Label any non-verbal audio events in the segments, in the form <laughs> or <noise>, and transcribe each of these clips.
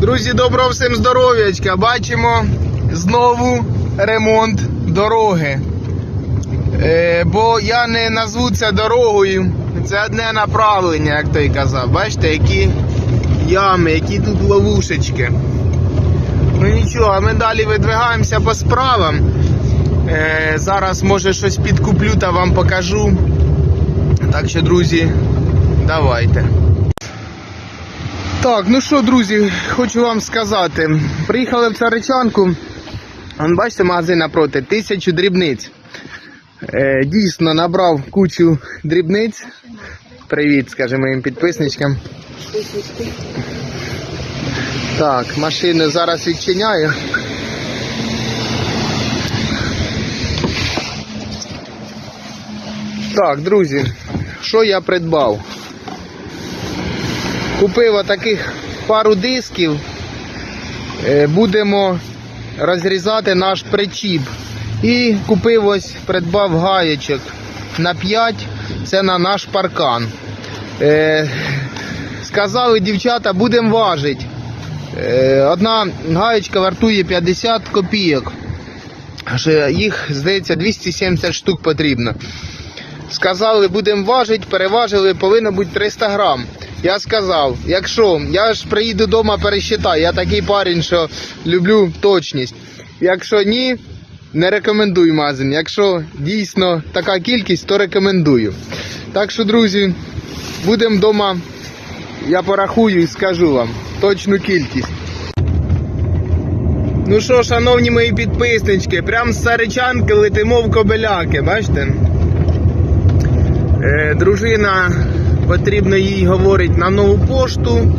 Друзі, доброго всім здоров'ячка. Бачимо знову ремонт дороги. Е, бо я не назву це дорогою. Це одне направлення, як той казав. Бачите, які ями, які тут ловушечки. Ну нічого, а ми далі видвигаємося по справам. Е, зараз може щось підкуплю та вам покажу. Так що, друзі, давайте. Так, ну що, друзі, хочу вам сказати. Приїхали в Царичанку. Бачите, магазин напроти, тисячу дрібниць. Е, дійсно набрав кучу дрібниць. Привіт, скажімо, моїм підписничкам. Так, машину зараз відчиняю. Так, друзі, що я придбав? Купив отаких пару дисків. Е, Будемо розрізати наш причіп. І купив ось, придбав гаєчок на 5, це на наш паркан. Е, сказали дівчата, будемо важити. Е, одна гаєчка вартує 50 копійок. Їх, здається, 270 штук потрібно. Сказали, будемо важити, переважили, повинно бути 300 грам. Я сказав, якщо я ж приїду вдома, пересчитаю, я такий парень, що люблю точність. Якщо ні, не рекомендую магазин. Якщо дійсно така кількість, то рекомендую. Так що, друзі, будемо вдома, я порахую і скажу вам точну кількість. Ну що, шановні мої підписнички, прям з Саричанки летимо в Кобеляки, бачите? Е, дружина потрібно їй говорить на нову пошту.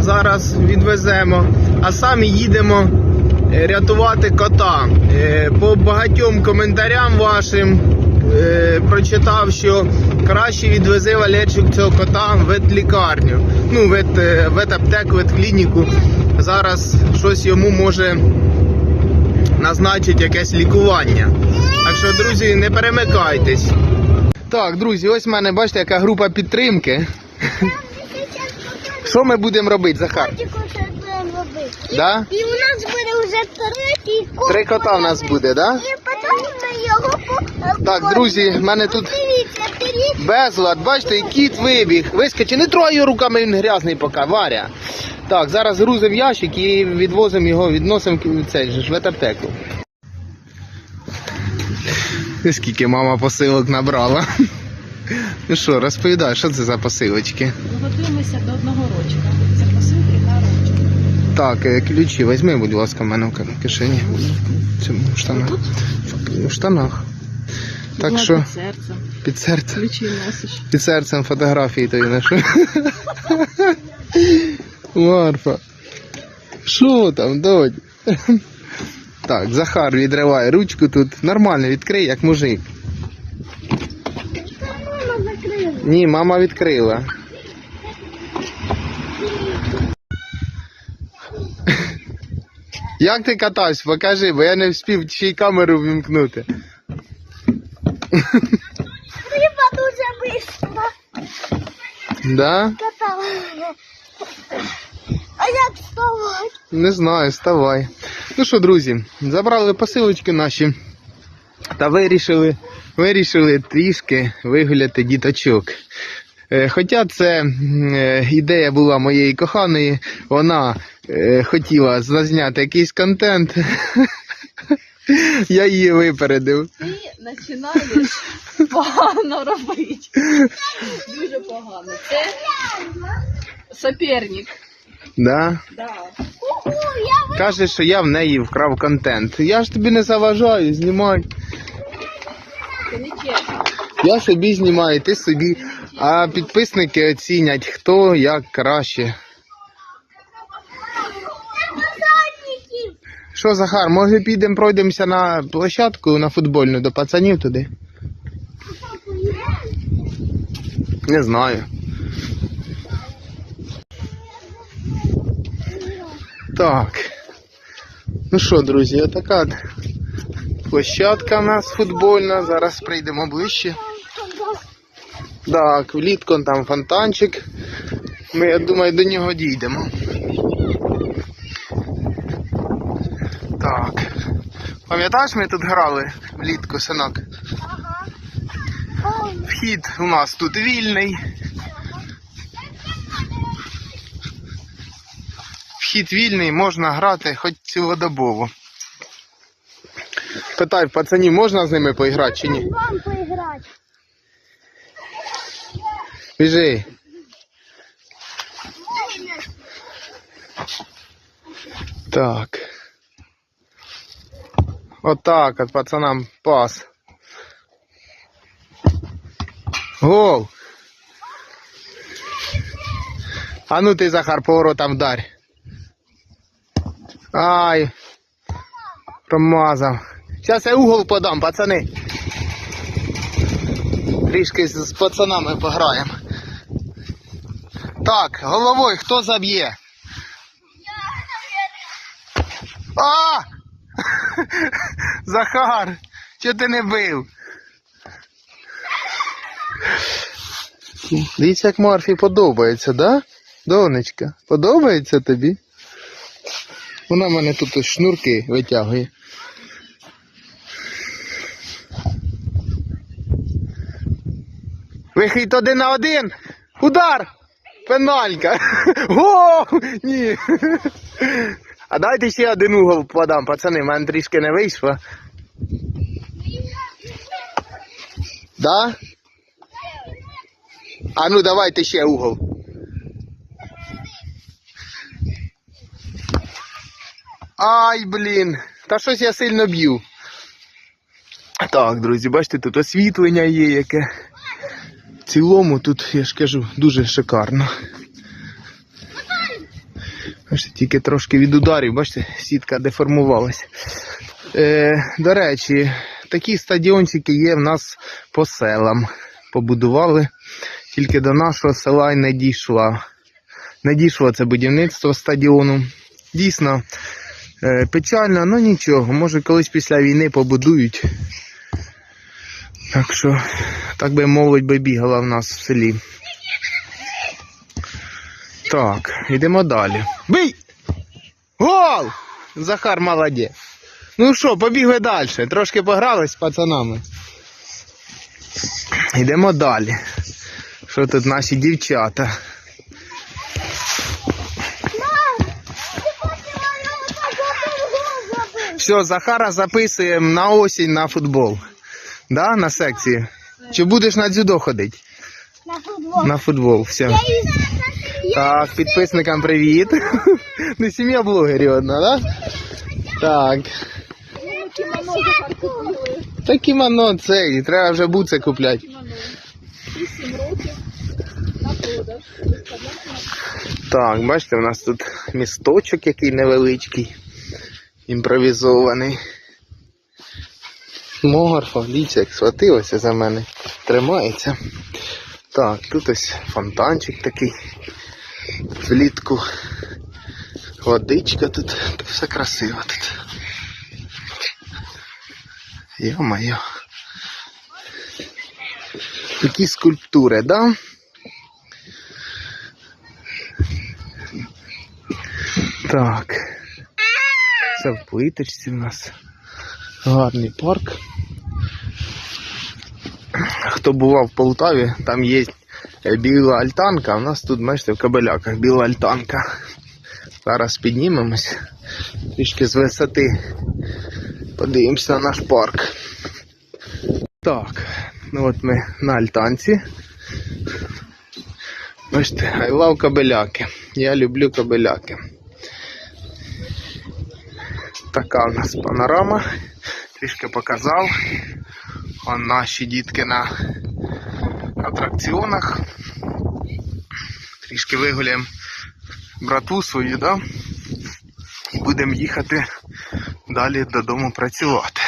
Зараз відвеземо, а самі їдемо е, рятувати кота. Е, По багатьом коментарям вашим е, прочитав, що краще відвези Валерчик цього кота в ветлікарню. Ну, вет, ветаптеку, ветклініку. Зараз щось йому може назначить якесь лікування. Так що, друзі, не перемикайтесь. Так, друзі, ось в мене бачите, яка група підтримки. Що ми будемо робити, Захар? Да? І у нас буде вже третій кот. Три кота в нас буде, да? І потім ми його. Так, друзі, в мене тут безлад, бачите, і кіт вибіг. Вискочи, не його руками, він грязний поки, Варя. Так, зараз грузимо ящик і відвозимо його, відносимо в цей же ж ветаптеку. І Скільки мама посилок набрала. Ну що, розповідай, що це за посилочки? Готуємося до одного рочка. Це посилки на рочок. Так, е, ключі візьми, будь ласка, в мене в кишені. В штанах. В штанах. Так Була що під серцем. під серцем. Ключі носиш. Під серцем фотографії тої нашої. <laughs> Марфа. Що там, додь? Так, Захар відриває ручку тут. Нормально відкрий, як мужик. Мама закрила. Ні, мама відкрила. Як ти катався? Покажи, бо я не встиг ще й камеру вімкнути. Риба дуже швидко Да? катала. А як вставати? Не знаю, вставай. Ну що, друзі, забрали посилочки наші та вирішили, вирішили трішки вигуляти діточок. Е, Хоча це е, ідея була моєї коханої, вона е, хотіла зазняти якийсь контент. Я її випередив. Ти починаєш погано робити. Дуже погано. Це соперник. Да? Да. Каже, що я в неї вкрав контент. Я ж тобі не заважаю, знімай. Це не чесно. Я собі знімаю, ти собі. А підписники оцінять, хто як краще. Що, Захар, може підемо пройдемося на площадку на футбольну до пацанів туди? Не знаю. Так. Ну що, друзі, отака площадка у нас футбольна. Зараз прийдемо ближче. Так, влітку там фонтанчик. Ми, я думаю, до нього дійдемо. Так. Пам'ятаєш, ми тут грали влітку, синок? Вхід у нас тут вільний. Вхід вільний, можна грати хоч цілодобово. Питай, пацанів, можна з ними поіграти чи ні? Вам поіграти. Біжи. Так. Отак от пацанам пас. Гол. А ну ти, Захар, поворотом вдарь. Ай. Промазав. Зараз я угол подам, пацани. Трішки з пацанами пограємо. Так, головою хто заб'є? А! <laughs> Захар! Чого ти не бив? Дивіться, як Марфі подобається, да? Донечка, подобається тобі? Вона мене тут шнурки витягує. Вихід один на один. Удар! Пеналька! <laughs> О! Ні! А дайте ще один угол подам, пацани, в мене трішки не вийшло. Да? А ну давайте ще угол. Ай, блін. Та щось я сильно б'ю. Так, друзі, бачите, тут освітлення є яке. В цілому тут, я ж кажу, дуже шикарно. Бачите, тільки трошки від ударів, бачите, сітка деформувалася. Е, до речі, такі стадіончики є в нас по селам. Побудували, тільки до нашого села й не дійшла. Не дійшло це будівництво стадіону. Дійсно, печально, але нічого. Може колись після війни побудують. Так що, так би молодь би бігала в нас в селі. Так, йдемо далі. Бий! Гол! Захар молодець. Ну що, побігли далі. Трошки погрались з пацанами. Йдемо далі. Що тут наші дівчата? Все, Захара записуємо на осінь на футбол. Да, на секцію. Чи будеш на дзюдо ходити? На футбол. На футбол, все. Так, підписникам привіт. <laughs> Не сім'я блогерів одна, да? Так. Та кімоно цей, треба вже буце купляти. Вісім років на продаж. Так, бачите, у нас тут місточок який невеличкий, імпровізований. Морфа, дивіться, як схватилося за мене. Тримається. Так, тут ось фонтанчик такий. Влітку. Водичка тут. Тут все красиво тут. Йо-моє. Такі скульптури, да? Так. Це в плиточці в нас. Гарний парк. Хто бував в Полтаві, там є біла альтанка, а в нас тут, бачите, в кабеляках біла альтанка. Зараз піднімемось трішки з висоти. Подивимося на наш парк. Так, ну от ми на альтанці. Бачите, I love кабеляки. Я люблю кабеляки. Така у нас панорама. Трішки показав. Вон наші дітки на атракціонах. Трішки вигуляємо брату свою, да? І будемо їхати далі додому працювати.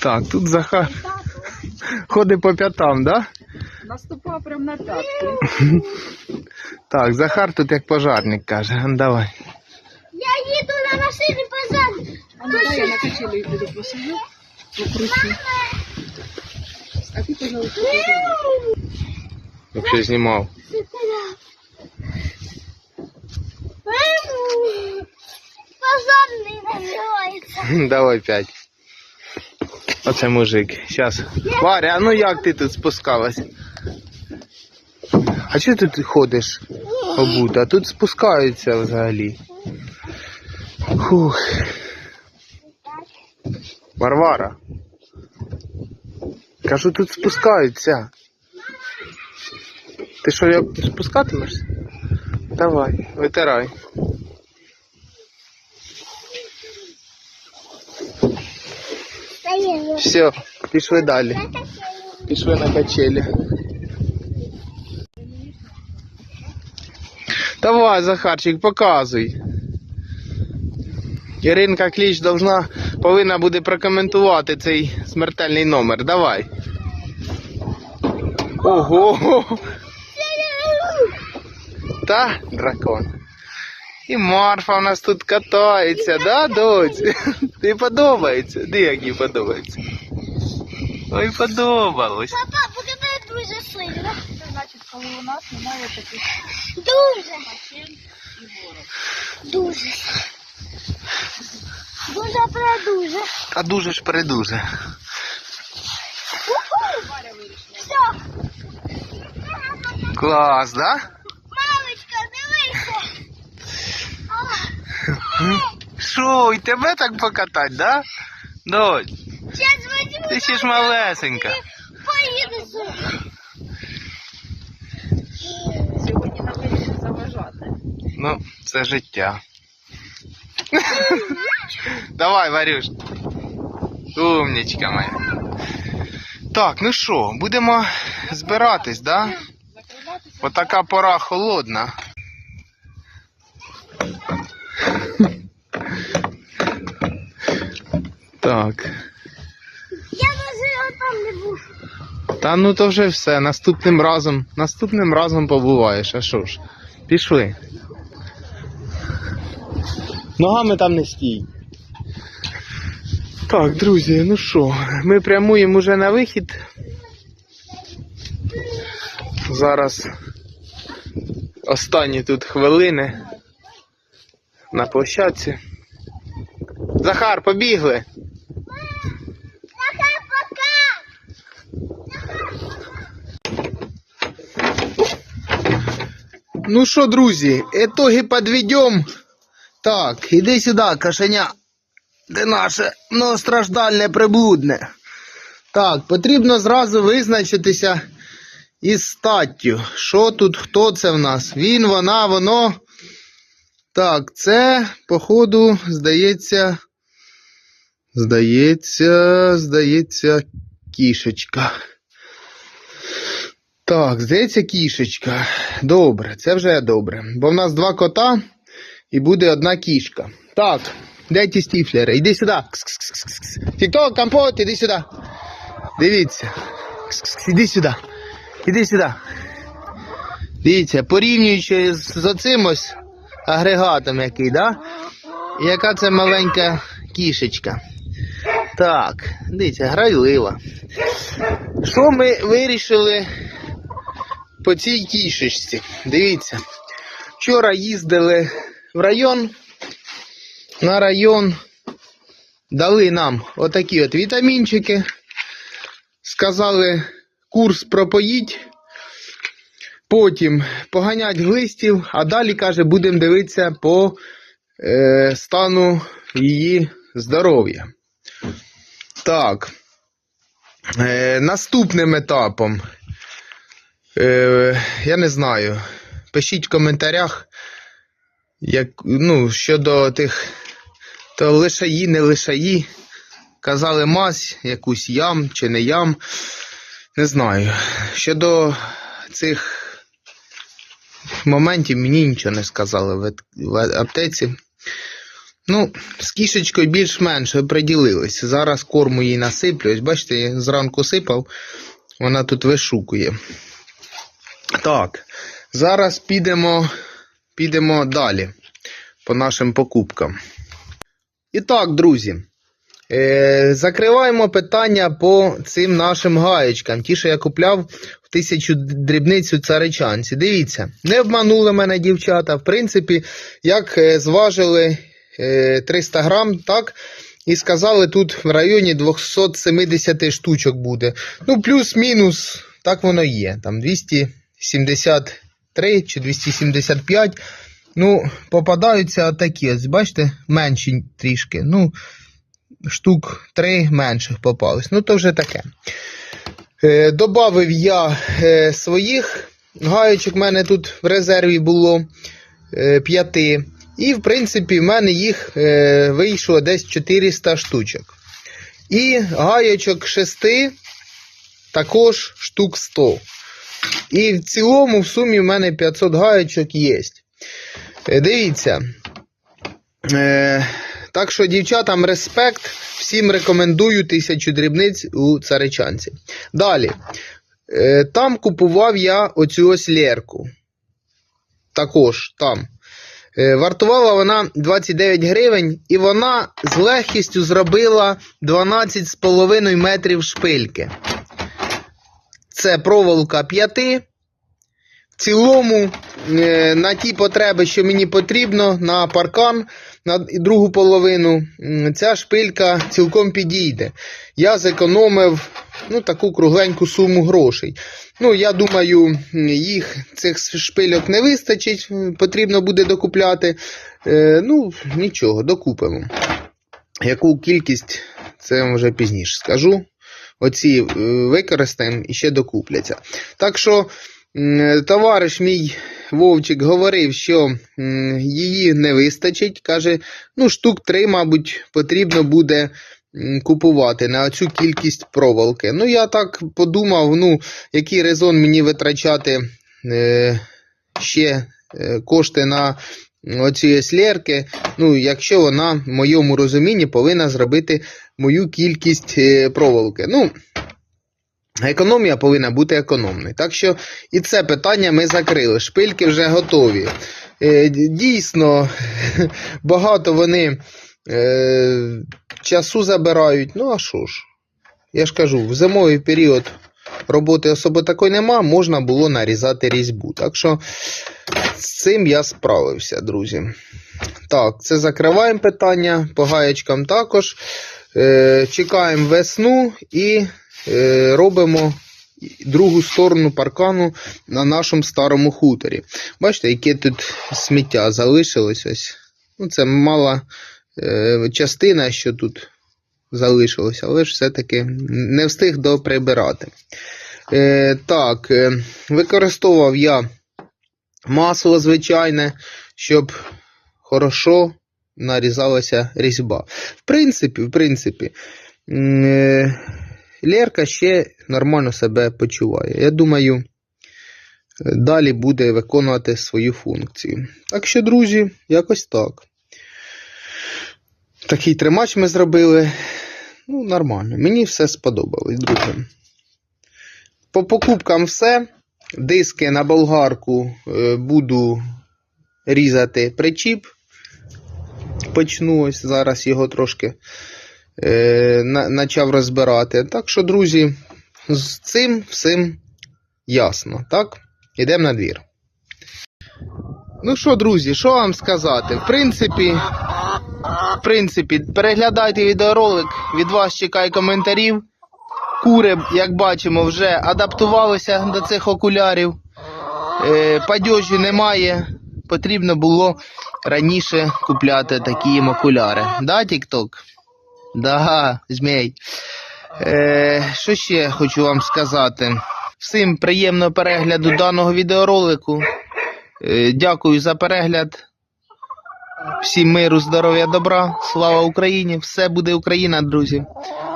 Так, тут Захар ходить по п'ятам, да? Наступав прямо на п'ятки. <laughs> Так, Захар тут як пожарник каже. <laughs> Давай. Я їду на машині позаду. А ну дай я на качелі буду посажу. Покручу. А ти, пожалуйста, Якщо знімав. Ем, Позорний називається. <laughs> Давай п'ять. Оце мужик. Щас. Варя, а ну як ти тут спускалась? А чого тут ходиш обута? Тут спускаються взагалі. Фух. Варвара. Кажу, тут спускаються. Ти що, як спускатимешся? Давай, витирай. Все, пішли далі. Пішли на качелі. Давай, Захарчик, показуй. Іринка Кліч должна, повинна буде прокоментувати цей смертельний номер. Давай. Ого! Та, дракон. І Марфа у нас тут катається, да, доць? Тобі подобається? Де як їй подобається? Ой, подобалось. Папа, буде дуже сильно. Коли у нас немає таких Дуже. машин і горок. Дуже. Дуже предуже. А дуже ж передуже. Все. Клас, да? Мамочка, дивися. Що, і тебе так покатать, да? Дочь, Сейчас ти ще ж малесенька. Поїду сюди. Сьогодні нам вирішили заважати. Ну, це життя. Давай, Варюш. Умнічка моя. Так, ну що, будемо збиратись, да? Отака пора холодна. Так. Я може там не був. Та ну то вже все. Наступним разом. Наступним разом побуваєш, а що ж? Пішли. Ногами там не стій. Так, друзі, ну що, ми прямуємо вже на вихід. Зараз останні тут хвилини на площадці. Захар, побігли. Ну що, друзі, итоги підведемо. Так, іди сюди, кошеня. Де наше многостраждальне приблудне. Так, потрібно зразу визначитися із статтю. Що тут, хто це в нас? Він, вона, воно. Так, це, походу, здається. Здається, здається, кішечка. Так, здається, кішечка. Добре, це вже добре. Бо в нас два кота і буде одна кішка. Так, де ті стіфлери? Іди сюди. Кс-кс-кс-кс. Компот, іди сюди. Дивіться. Кс-кс-кс. Іди сюди. Іди сюди. Дивіться, порівнюючи з, оцим ось агрегатом який, да? Яка це маленька кішечка. Так, дивіться, грайлива. Що ми вирішили по цій кішечці? Дивіться. Вчора їздили в район. На район дали нам отакі от вітамінчики. Сказали курс пропоїть. Потім поганять глистів, а далі, каже, будемо дивитися по е, стану її здоров'я. Так. Е, наступним етапом. Е, я не знаю. Пишіть в коментарях, як, ну, щодо тих то лишаї, не лишаї. Казали мазь, якусь ям чи не ям. Не знаю. Щодо цих моментів мені нічого не сказали в, аптеці. Ну, з кішечкою більш-менш приділились. Зараз корму їй насиплю. Ось бачите, я зранку сипав, вона тут вишукує. Так, зараз підемо, підемо далі по нашим покупкам. І так, друзі, Е, закриваємо питання по цим нашим гаєчкам. Ті, що я купляв в тисячу дрібниць у царичанці. Дивіться, не обманули мене дівчата. В принципі, як е, зважили е, 300 грам, так. І сказали, тут в районі 270 штучок буде. Ну, плюс-мінус, так воно є. Там 273 чи 275. Ну, попадаються такі, ось, бачите, менші трішки. Ну, штук 3 менших попались. Ну, то вже таке. Е, добавив я е, своїх гаєчок, в мене тут в резерві було е, 5. І, в принципі, в мене їх е, вийшло десь 400 штучок. І гаєчок 6 також штук 100. І в цілому, в сумі, в мене 500 гаєчок є. Е, Дивіться. Е, так що, дівчатам, респект. Всім рекомендую тисячу дрібниць у царичанці. Далі. Е, там купував я оцю ось лєрку. Також там. Вартувала вона 29 гривень, і вона з легкістю зробила 12,5 метрів шпильки. Це проволока 5. В цілому, е, на ті потреби, що мені потрібно, на паркан, на другу половину, ця шпилька цілком підійде. Я зекономив ну, таку кругленьку суму грошей. Ну, я думаю, їх цих шпильок не вистачить, потрібно буде докупляти. Е, ну, нічого, докупимо. Яку кількість, це вже пізніше скажу. Оці е, використаємо і ще докупляться. Так що. Товариш мій Вовчик говорив, що її не вистачить. Каже, ну, штук три, мабуть, потрібно буде купувати на цю кількість проволоки. Ну, я так подумав, ну, який резон мені витрачати е, ще е, кошти на оці слєрки, ну, якщо вона, в моєму розумінні, повинна зробити мою кількість е, проволоки. Ну, Економія повинна бути економною. Так що і це питання ми закрили. Шпильки вже готові. Е, дійсно, <laughs> багато вони е, часу забирають. Ну, а що ж? Я ж кажу, в зимовий період роботи особо такої нема, можна було нарізати різьбу. Так що з цим я справився, друзі. Так, це закриваємо питання по гаєчкам також. Е, чекаємо весну і е, робимо другу сторону паркану на нашому старому хуторі. Бачите, яке тут сміття залишилось ось. Ну, це мала е, частина, що тут залишилося, але ж все-таки не встиг доприбирати. Так, використовував я масло звичайне, щоб хорошо нарізалася різьба. В принципі, в принципі, е, Лерка ще нормально себе почуває. Я думаю, далі буде виконувати свою функцію. Так що, друзі, якось так. Такий тримач ми зробили. Ну, нормально. Мені все сподобалось, друзі. По покупкам все. Диски на болгарку е, буду різати причіп. Почну ось зараз його трошки е, почав розбирати. Так що, друзі, з цим всім ясно. Так? Ідемо на двір. Ну що, друзі, що вам сказати? В принципі, в принципі, переглядайте відеоролик, від вас чекаю коментарів. Кури, як бачимо, вже адаптувалися до цих окулярів. Е, падьожі немає. Потрібно було раніше купляти такі їм окуляри. Да, Тік-Ток? Да, змій. Е, що ще хочу вам сказати? Всім приємного перегляду даного відеоролику. Е, дякую за перегляд. Всім миру, здоров'я, добра. Слава Україні! Все буде Україна, друзі.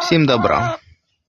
Всім добра.